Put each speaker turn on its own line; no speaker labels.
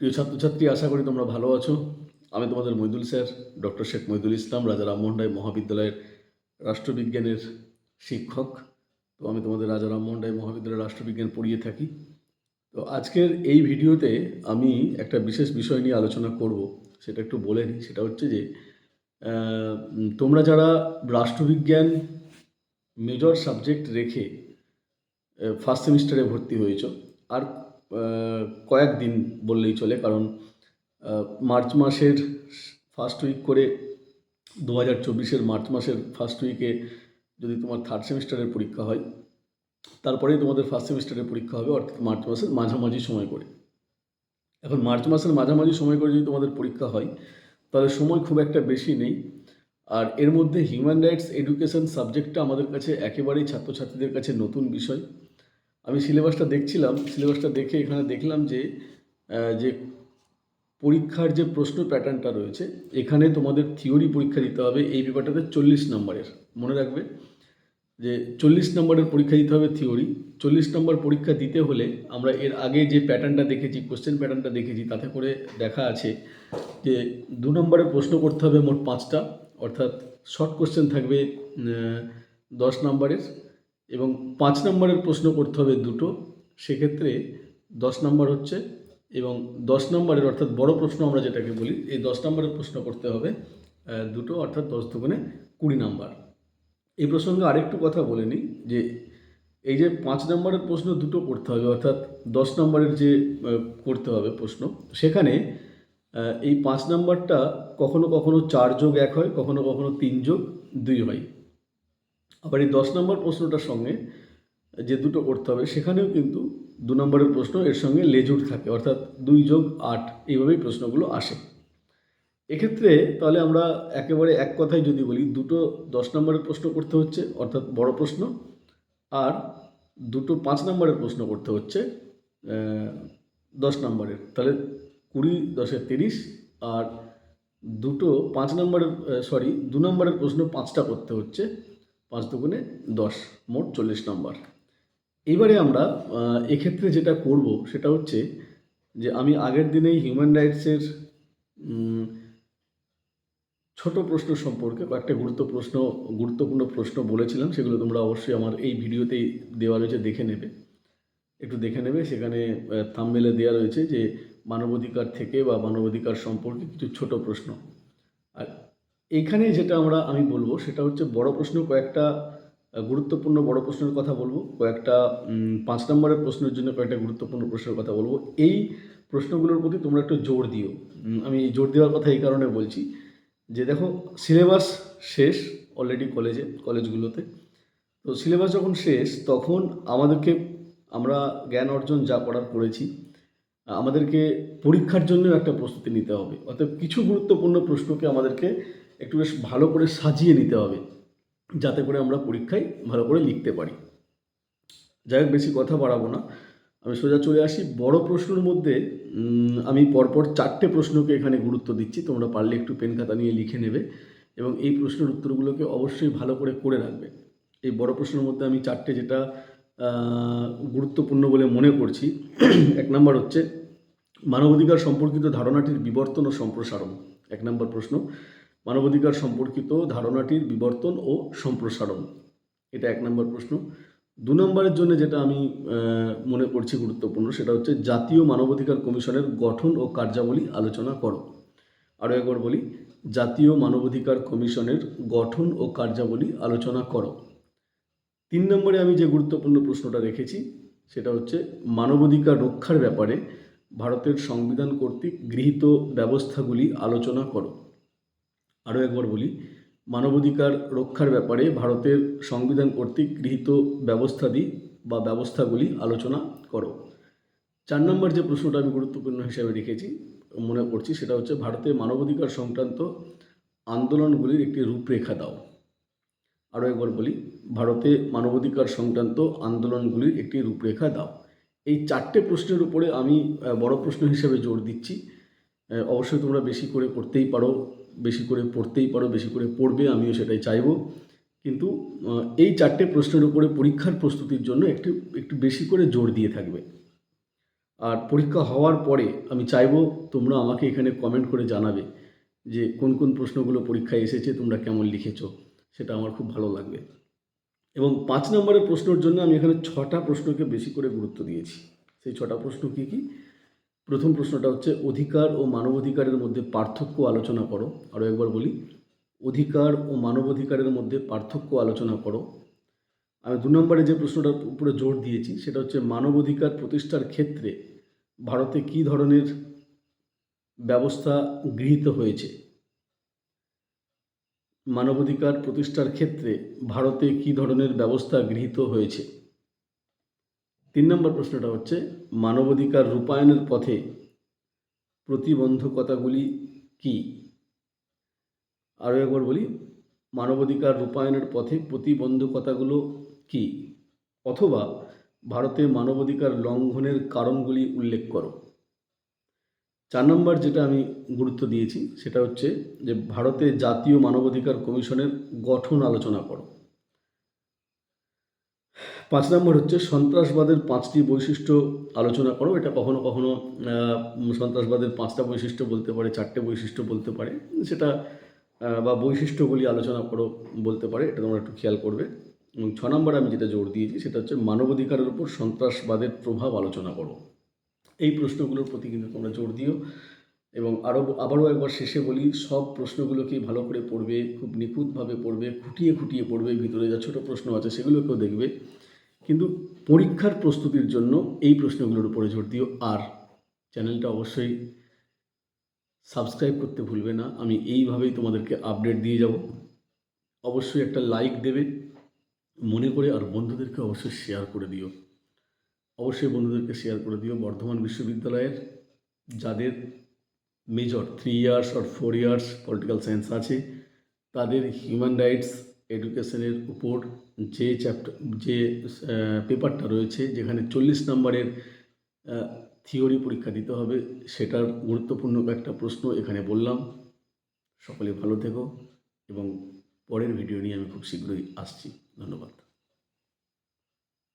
প্রিয় ছাত্রছাত্রী, আশা করি তোমরা ভালো আছো। আমি তোমাদের মইদুল স্যার, ডক্টর শেখ মইদুল ইসলাম, রাজা রামমোহন রায় মহাবিদ্যালয়ের রাষ্ট্রবিজ্ঞানের শিক্ষক। তো আমি তোমাদের রাজা রামমোহন রায় মহাবিদ্যালয়ের রাষ্ট্রবিজ্ঞান পড়িয়ে থাকি। তো আজকের এই ভিডিওতে আমি একটা বিশেষ বিষয় নিয়ে আলোচনা করব, সেটা একটু বলে নিই। সেটা হচ্ছে যে তোমরা যারা রাষ্ট্রবিজ্ঞান মেজর সাবজেক্ট রেখে ফার্স্ট সেমিস্টারে ভর্তি হয়েছ, আর কয়েকদিন বললেই চলে, কারণ মার্চ মাসের ফার্স্ট উইক করে দু হাজার চব্বিশের মার্চ মাসের ফার্স্ট উইকে যদি তোমার থার্ড সেমিস্টারের পরীক্ষা হয়, তারপরেই তোমাদের ফার্স্ট সেমিস্টারের পরীক্ষা হবে, অর্থাৎ মার্চ মাসের মাঝামাঝি সময় করে। এখন মার্চ মাসের মাঝামাঝি সময় করে যদি তোমাদের পরীক্ষা হয়, তাহলে সময় খুব একটা বেশি নেই। আর এর মধ্যে হিউম্যান রাইটস এডুকেশন সাবজেক্টটা আমাদের কাছে একেবারেই ছাত্রছাত্রীদের কাছে নতুন বিষয়। আমি সিলেবাসটা দেখছিলাম, সিলেবাসটা দেখে এখানে দেখলাম যে যে পরীক্ষার যে প্রশ্ন প্যাটার্নটা রয়েছে, এখানে তোমাদের থিওরি পরীক্ষা দিতে হবে, এই পেপারটাতে চল্লিশ নম্বরের। মনে রাখবে যে চল্লিশ নম্বরের পরীক্ষা দিতে হবে থিওরি। চল্লিশ নম্বর পরীক্ষা দিতে হলে আমরা এর আগে যে প্যাটার্নটা দেখেছি, কোশ্চেন প্যাটার্নটা দেখেছি, তাতে করে দেখা আছে যে দু নম্বরের প্রশ্ন করতে হবে মোট পাঁচটা, অর্থাৎ শর্ট কোশ্চেন থাকবে দশ নম্বরের। এবং পাঁচ নম্বরের প্রশ্ন করতে হবে দুটো। সেক্ষেত্রে দশ নম্বর হচ্ছে এবং দশ নম্বরের অর্থাৎ বড় প্রশ্ন আমরা যেটাকে বলি, এই দশ নম্বরের প্রশ্ন করতে হবে দুটো অর্থাৎ দশ দুগুণে কুড়ি নাম্বার। এই প্রসঙ্গে আরেকটু কথা বলে নিই যে এই যে পাঁচ নম্বরের প্রশ্ন দুটো করতে হবে, অর্থাৎ দশ নম্বরের যে করতে হবে প্রশ্ন, সেখানে এই পাঁচ নম্বরটা কখনো কখনো চার যোগ এক হয়, কখনো কখনো তিন যোগ দুই হয়। আবার এই দশ নম্বর প্রশ্নটার সঙ্গে যে দুটো করতে হবে, সেখানেও কিন্তু দু নম্বরের প্রশ্ন এর সঙ্গে লেজুর থাকে, অর্থাৎ দুই যোগ আট এইভাবেই প্রশ্নগুলো আসে। এক্ষেত্রে তাহলে আমরা একেবারে এক কথায় যদি বলি, দুটো দশ নম্বরের প্রশ্ন করতে হচ্ছে, অর্থাৎ বড় প্রশ্ন, আর দুটো পাঁচ নম্বরের প্রশ্ন করতে হচ্ছে দশ নম্বরের। তাহলে কুড়ি দশে তিরিশ, আর দুটো পাঁচ নম্বরের সরি দু নম্বরের প্রশ্ন পাঁচটা করতে হচ্ছে পাঁচ দুগুণে দশ, মোট চল্লিশ নম্বর। এইবারে আমরা এক্ষেত্রে যেটা করব সেটা হচ্ছে যে আমি আগের দিনেই হিউম্যান রাইটসের ছোট প্রশ্ন সম্পর্কে কয়েকটা গুরুত্ব প্রশ্ন, গুরুত্বপূর্ণ প্রশ্ন বলেছিলাম, সেগুলো তোমরা অবশ্যই আমার এই ভিডিওতেই দেওয়া রয়েছে, দেখে নেবে। একটু দেখে নেবে, সেখানে থামমেলে দেওয়া রয়েছে যে মানবাধিকার থেকে বা মানবাধিকার সম্পর্কে কিছু ছোট প্রশ্ন। আর এইখানে যেটা আমরা আমি বলব, সেটা হচ্ছে বড় প্রশ্ন, কয়েকটা গুরুত্বপূর্ণ বড় প্রশ্নের কথা বলব, কয়েকটা পাঁচ নম্বরের প্রশ্নের জন্য কয়েকটা গুরুত্বপূর্ণ প্রশ্নের কথা বলব। এই প্রশ্নগুলোর প্রতি তোমরা একটু জোর দিও। আমি জোর দেওয়ার কথা এই কারণে বলছি যে দেখো, সিলেবাস শেষ অলরেডি কলেজে কলেজগুলোতে তো সিলেবাস যখন শেষ, তখন আমাদেরকে, আমরা জ্ঞান অর্জন যা করার করেছি, আমাদেরকে পরীক্ষার জন্য একটা প্রস্তুতি নিতে হবে। অর্থাৎ কিছু গুরুত্বপূর্ণ প্রশ্নকে আমাদেরকে একটু বেশ ভালো করে সাজিয়ে নিতে হবে, যাতে করে আমরা পরীক্ষায় ভালো করে লিখতে পারি। যাই হোক, বেশি কথা বাড়াবো না। আমি সোজা চলে আসি। বড় প্রশ্নের মধ্যে আমি পরপর চারটে প্রশ্নকে এখানে গুরুত্ব দিচ্ছি। তোমরা পারলে একটু পেন খাতা নিয়ে লিখে নেবে এবং এই প্রশ্নের উত্তরগুলোকে অবশ্যই ভালো করে করে রাখবে। এই বড় প্রশ্নের মধ্যে আমি চারটে যেটা গুরুত্বপূর্ণ বলে মনে করছি। এক নম্বর হচ্ছে, মানবাধিকার সম্পর্কিত ধারণাটির বিবর্তন ও সম্প্রসারণ। এক নম্বর প্রশ্ন মানবাধিকার সম্পর্কিত ধারণাটির বিবর্তন ও সম্প্রসারণ। এটা এক নম্বর প্রশ্ন। দু নম্বরের জন্য যেটা আমি মনে করছি গুরুত্বপূর্ণ, সেটা হচ্ছে জাতীয় মানবাধিকার কমিশনের গঠন ও কার্যাবলী আলোচনা করো। আরও একবার বলি, জাতীয় মানবাধিকার কমিশনের গঠন ও কার্যাবলী আলোচনা করো। তিন নম্বরে আমি যে গুরুত্বপূর্ণ প্রশ্নটা রেখেছি, সেটা হচ্ছে মানবাধিকার রক্ষার ব্যাপারে ভারতের সংবিধান কর্তৃক গৃহীত ব্যবস্থাগুলি আলোচনা করো। আরও একবার বলি, মানবাধিকার রক্ষার ব্যাপারে ভারতের সংবিধান কর্তৃক গৃহীত ব্যবস্থাদি বা ব্যবস্থাগুলি আলোচনা করো। চার নম্বর যে প্রশ্নটা আমি গুরুত্বপূর্ণ হিসাবে রেখেছি, মনে করছি সেটা হচ্ছে ভারতের মানবাধিকার সংক্রান্ত আন্দোলনগুলির একটি রূপরেখা দাও। আরও একবার বলি, ভারতে মানবাধিকার সংক্রান্ত আন্দোলনগুলির একটি রূপরেখা দাও। এই চারটে প্রশ্নের উপরে আমি বড় প্রশ্ন হিসেবে জোর দিচ্ছি। অবশ্যই তোমরা বেশি করে করতেই পারো বেশি করে পড়তেই পারো, বেশি করে পড়বে, আমিও সেটাই চাইব। কিন্তু এই চারটে প্রশ্নের উপরে পরীক্ষার প্রস্তুতির জন্য একটু একটু বেশি করে জোর দিয়ে থাকবে। আর পরীক্ষা হওয়ার পরে আমি চাইব তোমরা আমাকে এখানে কমেন্ট করে জানাবে যে কোন কোন প্রশ্নগুলো পরীক্ষায় এসেছে, তোমরা কেমন লিখেছো? সেটা আমার খুব ভালো লাগবে। এবং পাঁচ নম্বরের প্রশ্নের জন্য আমি এখানে ছটা প্রশ্নকে বেশি করে গুরুত্ব দিয়েছি। সেই ছটা প্রশ্ন কী কী? প্রথম প্রশ্নটা হচ্ছে, অধিকার ও মানবাধিকারের মধ্যে পার্থক্য আলোচনা করো। আরও একবার বলি, অধিকার ও মানবাধিকারের মধ্যে পার্থক্য আলোচনা করো। আমি দু নম্বরে যে প্রশ্নটার উপরে জোর দিয়েছি, সেটা হচ্ছে, মানবাধিকার প্রতিষ্ঠার ক্ষেত্রে ভারতে কী ধরনের ব্যবস্থা গৃহীত হয়েছে? মানবাধিকার প্রতিষ্ঠার ক্ষেত্রে ভারতে কী ধরনের ব্যবস্থা গৃহীত হয়েছে? তিন নম্বর প্রশ্নটা হচ্ছে, মানবাধিকার রূপায়ণের পথে প্রতিবন্ধকতাগুলি কি? আরও একবার বলি, মানবাধিকার রূপায়ণের পথে প্রতিবন্ধকতাগুলো কি? অথবা ভারতে মানবাধিকার লঙ্ঘনের কারণগুলি উল্লেখ করো। চার নম্বর যেটা আমি গুরুত্ব দিয়েছি, সেটা হচ্ছে যে ভারতে জাতীয় মানবাধিকার কমিশনের গঠন আলোচনা করো। পাঁচ নম্বর হচ্ছে সন্ত্রাসবাদের পাঁচটি বৈশিষ্ট্য আলোচনা করো। এটা কখনো কখনো সন্ত্রাসবাদের পাঁচটা বৈশিষ্ট্য বলতে পারে, চারটে বৈশিষ্ট্য বলতে পারে। সেটা বা বৈশিষ্ট্যগুলি আলোচনা করো বলতে পারে, এটা তোমরা একটু খেয়াল করবে। এবং ছ নম্বরে আমি যেটা জোর দিয়েছি, সেটা হচ্ছে মানবাধিকারের উপর সন্ত্রাসবাদের প্রভাব আলোচনা করো। এই প্রশ্নগুলোর প্রতি কিন্তু তোমরা জোর দিও। এবং আরও আবারও একবার শেষে বলি, সব প্রশ্নগুলোকে ভালো করে পড়বে, খুব নিখুঁতভাবে পড়বে, খুঁটিয়ে খুঁটিয়ে পড়বে, ভিতরে যা ছোটো প্রশ্ন আছে সেগুলোকেও দেখবে। কিন্তু পরীক্ষার প্রস্তুতির জন্য এই প্রশ্নগুলোর উপরে জোর দিও। আর চ্যানেলটা অবশ্যই সাবস্ক্রাইব করতে ভুলবে না। আমি এইভাবেই তোমাদেরকে আপডেট দিয়ে যাব। অবশ্যই একটা লাইক দেবে। মনে করে আর বন্ধুদেরকে অবশ্যই শেয়ার করে দিও। অবশ্যই বন্ধুদেরকে শেয়ার করে দিও। বর্ধমান বিশ্ববিদ্যালয়ের যাদের মেজর থ্রি ইয়ার্স আর ফোর ইয়ার্স পলিটিক্যাল সায়েন্স আছে, তাদের হিউম্যান রাইটস এডুকেশনের উপর যে চ্যাপ্টার যে পেপারটা রয়েছে, যেখানে চল্লিশ নম্বরের থিওরি পরীক্ষা দিতে হবে, সেটার গুরুত্বপূর্ণ একটা প্রশ্ন এখানে বললাম। সকলে ভালো থেকো এবং পরের ভিডিও নিয়ে আমি খুব শীঘ্রই আসছি। ধন্যবাদ।